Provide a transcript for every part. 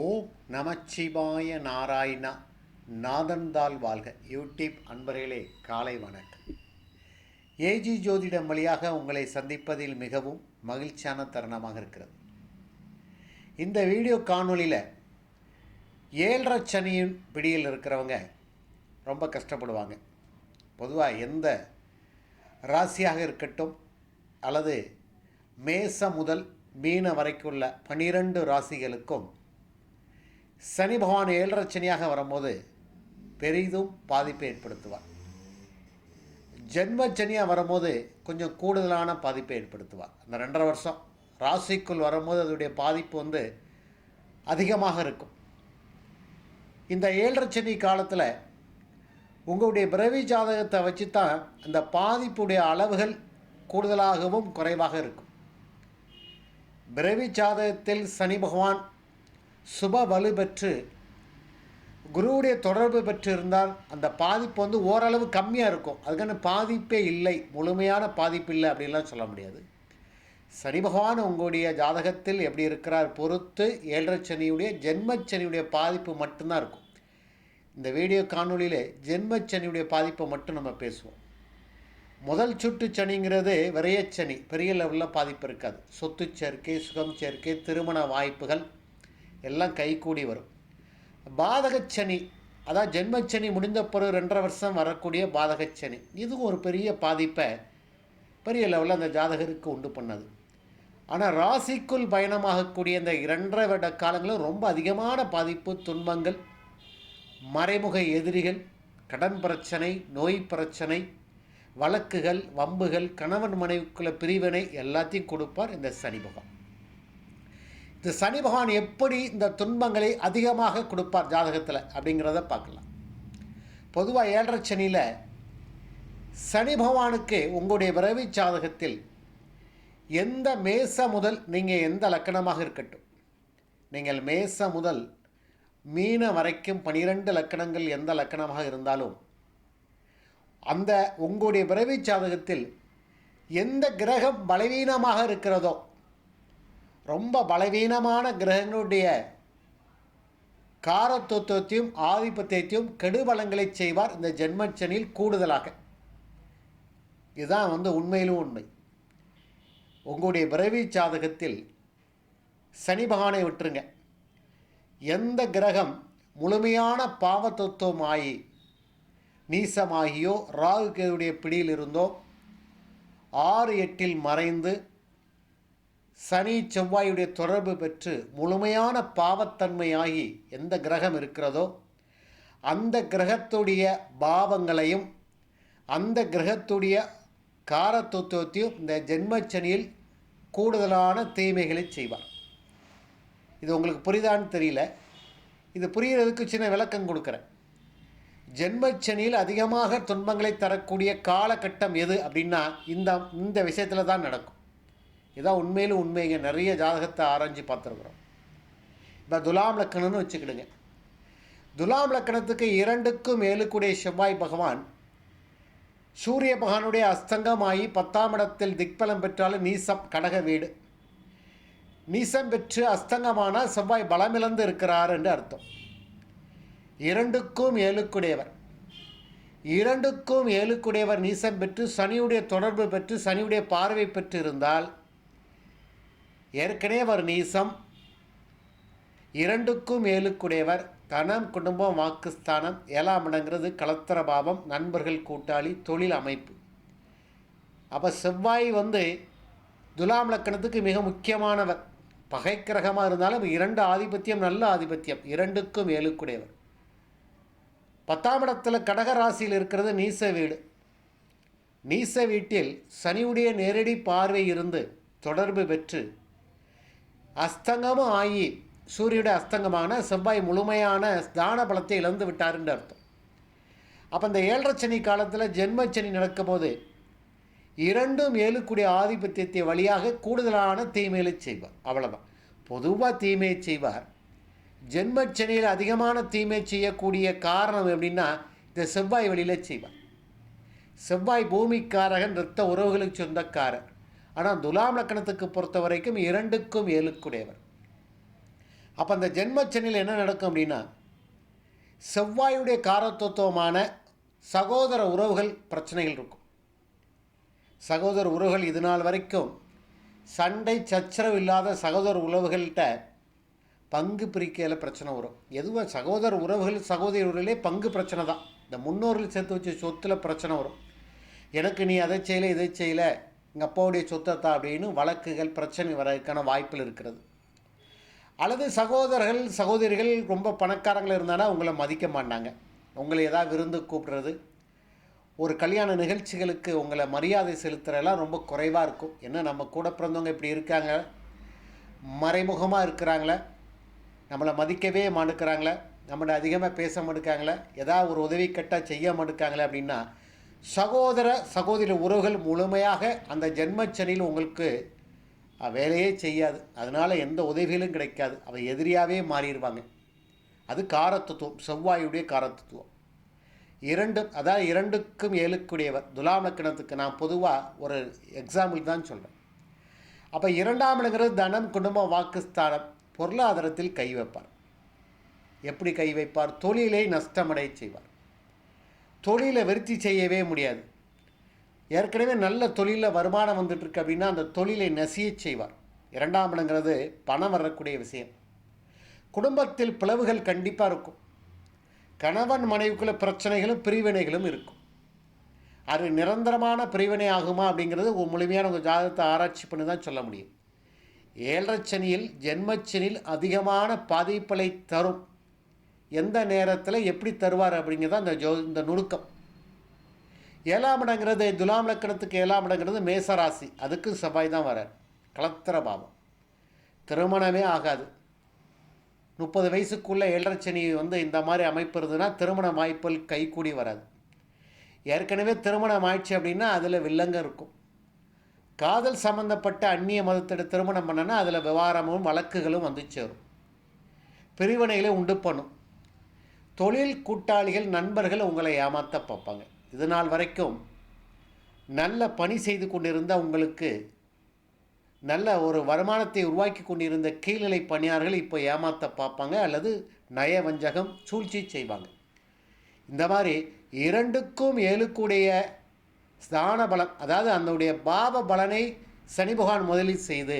ஓம் நமச்சிவாய நாராயணா நாதன்தால் வாழ்க. யூடியூப் அன்பர்களே காலை வணக்கம். ஏஜி ஜோதிடம் வழியாக உங்களை சந்திப்பதில் மிகவும் மகிழ்ச்சியான தருணமாக இருக்கிறது. இந்த வீடியோ காணொலியில் ஏழரை சனியின் பிடியில் இருக்கிறவங்க ரொம்ப கஷ்டப்படுவாங்க. பொதுவாக எந்த ராசியாக இருக்கட்டும் அல்லது மேச முதல் மீன வரைக்குள்ள பனிரெண்டு ராசிகளுக்கும் சனி பகவான் ஏழரச்சனியாக வரும்போது பெரிதும் பாதிப்பை ஏற்படுத்துவார். ஜென்ம சனியாக வரும்போது கொஞ்சம் கூடுதலான பாதிப்பை ஏற்படுத்துவார். அந்த ரெண்டரை வருஷம் ராசிக்குள் வரும்போது அதோடைய பாதிப்பு வந்து அதிகமாக இருக்கும். இந்த ஏழரச்சனி காலத்தில் உங்களுடைய பிறவி ஜாதகத்தை வச்சு தான் அந்த பாதிப்புடைய அளவுகள் கூடுதலாகவும் குறைவாக இருக்கும். பிறவி ஜாதகத்தில் சனி பகவான் சுப வலு பெற்று குருவுடைய தொடர்பு பெற்று இருந்தால் அந்த பாதிப்பு வந்து ஓரளவு கம்மியாக இருக்கும். அதுக்கான பாதிப்பே இல்லை. முழுமையான பாதிப்பு இல்லை அப்படின்லாம் சொல்ல முடியாது. சனி பகவான் உங்களுடைய ஜாதகத்தில் எப்படி இருக்கிறார் பொறுத்து ஏழரை சனியுடைய ஜென்மச்சனியுடைய பாதிப்பு மட்டும்தான் இருக்கும். இந்த வீடியோ காணொலியில் ஜென்மச்சனியுடைய பாதிப்பை மட்டும் நம்ம பேசுவோம். முதல் சுட்டு சனிங்கிறது விரையச்சனி. பெரிய லெவலில் பாதிப்பு இருக்காது. சொத்து சேர்க்கை சுகம் சேர்க்கை திருமண வாய்ப்புகள் எல்லாம் கைகூடி வரும். பாதகச்சனி அதான் ஜென்மச்சனி முடிந்த பிறகு ரெண்டரை வருஷம் வரக்கூடிய பாதகச்சனி. இதுவும் ஒரு பெரிய பாதிப்பை பெரிய லெவலில் அந்த ஜாதகருக்கு உண்டு பண்ணது. ஆனால் ராசிக்குள் பயணமாகக்கூடிய இந்த இரண்டரை வருட காலங்களும் ரொம்ப அதிகமான பாதிப்பு துன்பங்கள் மறைமுக எதிரிகள் கடன் பிரச்சனை நோய் பிரச்சனை வழக்குகள் வம்புகள் கணவன் மனைவிக்குள்ள பிரிவினை எல்லாத்தையும் கொடுப்பார் இந்த சனி பகவான். இந்த சனி பகவான் எப்படி இந்த துன்பங்களை அதிகமாக கொடுப்பார் ஜாதகத்தில் அப்படிங்கிறத பார்க்கலாம். பொதுவாக ஏழரை சனியில் சனி பகவானுக்கு உங்களுடைய விரைவி ஜாதகத்தில் எந்த மேச முதல் நீங்கள் எந்த லக்கணமாக இருக்கட்டும். நீங்கள் மேச முதல் மீன வரைக்கும் பனிரெண்டு லக்கணங்கள் எந்த லக்கணமாக இருந்தாலும் அந்த உங்களுடைய பிறவி ஜாதகத்தில் எந்த கிரகம் பலவீனமாக இருக்கிறதோ ரொம்ப பலவீனமான கிரகங்களுடைய காரத்துவத்தையும் ஆதிபத்தியத்தையும் கெடுபலங்களை செய்வார் இந்த ஜென்மச்சனில் கூடுதலாக. இதுதான் வந்து உண்மையிலும் உண்மை. உங்களுடைய பிறவி ஜாதகத்தில் சனி பகவானை விட்டுருங்க. எந்த கிரகம் முழுமையான பாவத்தத்துவம் நீசமாகியோ ராகு கேதுடைய பிடியில் இருந்தோ ஆறு எட்டில் மறைந்து சனி செவ்வாயுடைய தொடர்பு பெற்று முழுமையான பாவத்தன்மையாகி எந்த கிரகம் இருக்கிறதோ அந்த கிரகத்துடைய பாவங்களையும் அந்த கிரகத்துடைய காரத்துவத்தையும் இந்த ஜென்மச்சனியில் கூடுதலான தீமைகளை செய்வார். இது உங்களுக்கு புரிதான்னு தெரியல. இது புரிகிறதுக்கு சின்ன விளக்கம் கொடுக்குறேன். ஜென்மச்சனியில் அதிகமாக துன்பங்களை தரக்கூடிய காலகட்டம் எது அப்படின்னா இந்த இந்த விஷயத்தில் தான் நடக்கும். இதான் உண்மையிலும் உண்மைங்க நிறைய ஜாதகத்தை ஆராய்ஞ்சு பார்த்துருக்குறோம். இப்போ துலாம் லக்கணம்னு வச்சுக்கிடுங்க. துலாம் லக்கணத்துக்கு இரண்டுக்கும் ஏழுக்குடைய செவ்வாய் பகவான் சூரிய பகவானுடைய அஸ்தங்கமாகி பத்தாம் இடத்தில் திக்பலம் பெற்றாலும் நீசம் கடக வீடு. நீசம் பெற்று அஸ்தங்கமானால் செவ்வாய் பலமிழந்து இருக்கிறார் என்று அர்த்தம். இரண்டுக்கும் ஏழுக்குடையவர். இரண்டுக்கும் ஏழுக்குடையவர் நீசம் பெற்று சனியுடைய தொடர்பு பெற்று சனியுடைய பார்வை பெற்று இருந்தால் ஏற்கனவே அவர் நீசம் இரண்டுக்கும் ஏழுக்குடையவர் தனம் குடும்பம் வாக்குஸ்தானம் ஏழாம் இடங்கிறது கலத்தர பாவம் நண்பர்கள் கூட்டாளி தொழில் அமைப்பு. அப்போ செவ்வாய் வந்து துலாம் லக்கணத்துக்கு மிக முக்கியமானவர். பகைக்கிரகமாக இருந்தாலும் இரண்டு ஆதிபத்தியம் நல்ல ஆதிபத்தியம் இரண்டுக்கும் ஏழுக்குடையவர். பத்தாம் இடத்துல கடக ராசியில் இருக்கிறது நீச வீடு. நீச வீட்டில் சனியுடைய நேரடி பார்வை இருந்து தொடர்பு பெற்று அஸ்தங்கமும் ஆகி சூரியனுடைய அஸ்தங்கமான செவ்வாய் முழுமையான ஸ்தான பலத்தை இழந்து விட்டாருன்ற அர்த்தம். அப்போ இந்த ஏழரை சனி காலத்தில் ஜென்மச்சனி நடக்கும்போது இரண்டும் ஏழுக்குடைய ஆதிபத்தியத்தை வழியாக கூடுதலான தீமைகளை செய்வார். அவ்வளோதான் பொதுவாக தீமையை செய்வார். ஜென்மச்சனியில் அதிகமான தீமை செய்யக்கூடிய காரணம் எப்படின்னா இந்த செவ்வாய் வழியில் செய்வார். செவ்வாய் பூமிக்காரகன் இரத்த உறவுகளுக்கு சொந்தக்காரர். ஆனால் துலாம் லக்கணத்துக்கு பொறுத்த வரைக்கும் இரண்டுக்கும் ஏழுக்குடையவர். அப்போ அந்த ஜென்மச்சனியில் என்ன நடக்கும் அப்படின்னா செவ்வாயுடைய காரத்துவமான சகோதர உறவுகள் பிரச்சனைகள் இருக்கும். சகோதர உறவுகள் இது நாள் வரைக்கும் சண்டை சச்சரவு இல்லாத சகோதர உறவுகள்கிட்ட பங்கு பிரிக்கையில் பிரச்சனை வரும். எதுவும் சகோதர உறவுகள் சகோதரி உறவுகளே பங்கு பிரச்சனை தான். இந்த முன்னோர்கள் சேர்த்து வச்ச சொத்தில் பிரச்சனை வரும். எனக்கு நீ அதை செய்யலை இதை செய்யலை எங்கள் அப்பாவுடைய சொத்தத்தா அப்படின்னு வழக்குகள் பிரச்சனை வரதுக்கான வாய்ப்பில் இருக்கிறது. அல்லது சகோதரர்கள் சகோதரிகள் ரொம்ப பணக்காரங்கள் இருந்தாலும் உங்களை மதிக்க மாட்டாங்க. உங்களை ஏதாவது விருந்து கூப்பிடுறது ஒரு கல்யாண நிகழ்ச்சிகளுக்கு உங்களை மரியாதை செலுத்துகிறதெல்லாம் ரொம்ப குறைவாக இருக்கும். என்ன நம்ம கூட பிறந்தவங்க இப்படி இருக்காங்க? மறைமுகமாக இருக்கிறாங்களே? நம்மளை மதிக்கவே மாட்டுக்கிறாங்களே? நம்மளை அதிகமாக பேச மாட்டுக்காங்களே? ஏதாவது ஒரு உதவி கட்டாக செய்ய மாட்டுக்காங்களே அப்படின்னா சகோதர சகோதரி உறவுகள் முழுமையாக அந்த ஜென்மச்சனியில் உங்களுக்கு வேலையே செய்யாது. அதனால் எந்த உதவிகளும் கிடைக்காது. அவை எதிரியாகவே மாறிடுவாங்க. அது காரத்துவம் செவ்வாயுடைய காரத்துவம் இரண்டு அதாவது இரண்டுக்கும் ஏழுக்குடையவர். துலாம் லக்கணத்துக்கு நான் பொதுவாக ஒரு எக்ஸாம்பிள் தான் சொல்கிறேன் அப்போ இரண்டாம் இடங்கிறது தனம் குடும்பம் வாக்குஸ்தானம். பொருளாதாரத்தில் கை வைப்பார். எப்படி கை வைப்பார்? தொழிலை நஷ்டமடைய செய்வார். தொழிலை விருத்தி செய்யவே முடியாது. ஏற்கனவே நல்ல தொழிலில் வருமானம் வந்துட்டுருக்கு அப்படின்னா அந்த தொழிலை நசியச் செய்வார். இரண்டாம் இடங்கிறது பணம் வரக்கூடிய விஷயம். குடும்பத்தில் பிளவுகள் கண்டிப்பாக இருக்கும். கணவன் மனைவிக்குள்ள பிரச்சனைகளும் பிரிவினைகளும் இருக்கும். அது நிரந்தரமான பிரிவினை ஆகுமா அப்படிங்கிறது ஒரு முழுமையான உங்கள் ஜாதகத்தை ஆராய்ச்சி பண்ணி தான் சொல்ல முடியும். ஏழரை சனியில் ஜென்மச்சனியில் அதிகமான பாதிப்புகளை தரும். எந்த நேரத்தில் எப்படி தருவார் அப்படிங்கிறது அந்த ஜோ இந்த நுணுக்கம். ஏழாம் இடங்கிறது துலாம் லக்கணத்துக்கு ஏழாம் இடங்கிறது மேசராசி. அதுக்கு செவ்வாய் தான் வரார் கலத்திர பாவம். திருமணமே ஆகாது. முப்பது வயசுக்குள்ளே ஏழரை சனி வந்து இந்த மாதிரி அமைப்பு இருந்ததுன்னா திருமண வாய்ப்புகள் கைகூடி வராது. ஏற்கனவே திருமணம் ஆயிடுச்சு அப்படின்னா அதில் வில்லங்க இருக்கும். காதல் சம்மந்தப்பட்ட அந்நிய மதத்திட திருமணம் பண்ணனா அதில் விவகாரமும் வழக்குகளும் வந்து சேரும். பிரிவினைகளை உண்டு பண்ணும். தொழில் கூட்டாளிகள் நண்பர்கள் உங்களை ஏமாற்ற பார்ப்பாங்க. இது நாள் வரைக்கும் நல்ல பணி செய்து கொண்டிருந்த உங்களுக்கு நல்ல ஒரு வருமானத்தை உருவாக்கி கொண்டிருந்த கீழ்நிலை பணியாளர்கள் இப்போ ஏமாற்ற பார்ப்பாங்க அல்லது நய வஞ்சகம் சூழ்ச்சி செய்வாங்க. இந்த மாதிரி இரண்டுக்கும் ஏழுக்குடைய ஸ்தான பலம் அதாவது அதனுடைய பாவ பலனை சனி பகவான் முதலில் செய்து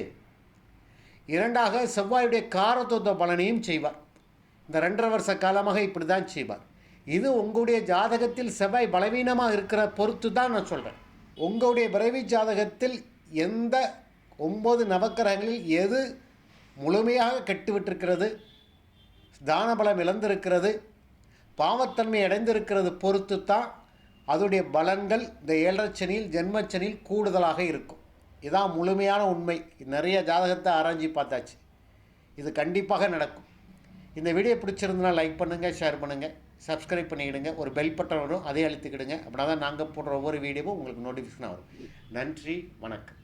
இரண்டாக செவ்வாயுடைய காரத்துவ பலனையும் செய்வார். இந்த ரெண்டரை வருஷ காலமாக இப்படி தான் செய்வார். இது உங்களுடைய ஜாதகத்தில் செவ்வாய் பலவீனமாக இருக்கிற பொறுத்து தான் நான் சொல்கிறேன் உங்களுடைய பிறவி ஜாதகத்தில் எந்த ஒம்பது நவக்கிரகங்களில் எது முழுமையாக கெட்டுவிட்டிருக்கிறது தானபலம் இழந்திருக்கிறது பாவத்தன்மை அடைந்திருக்கிறது பொறுத்து தான் அதோடைய பலன்கள் இந்த ஏழரச்சனியில் ஜென்மச்சனியில் கூடுதலாக இருக்கும். இதான் முழுமையான உண்மை. நிறைய ஜாதகத்தை ஆராய்ஞ்சி பார்த்தாச்சு. இது கண்டிப்பாக நடக்கும். இந்த வீடியோ பிடிச்சிருந்தனா லைக் பண்ணுங்கள் ஷேர் பண்ணுங்கள் சப்ஸ்கிரைப் பண்ணிக்கிடுங்க ஒரு பெல் பட்டன் வரும் அதையும் அழுத்திக்கிடுங்க. அப்படின்னா தான் நாங்கள் போடுற ஒவ்வொரு வீடியோவும் உங்களுக்கு நோட்டிஃபிகேஷன் வரும். நன்றி வணக்கம்.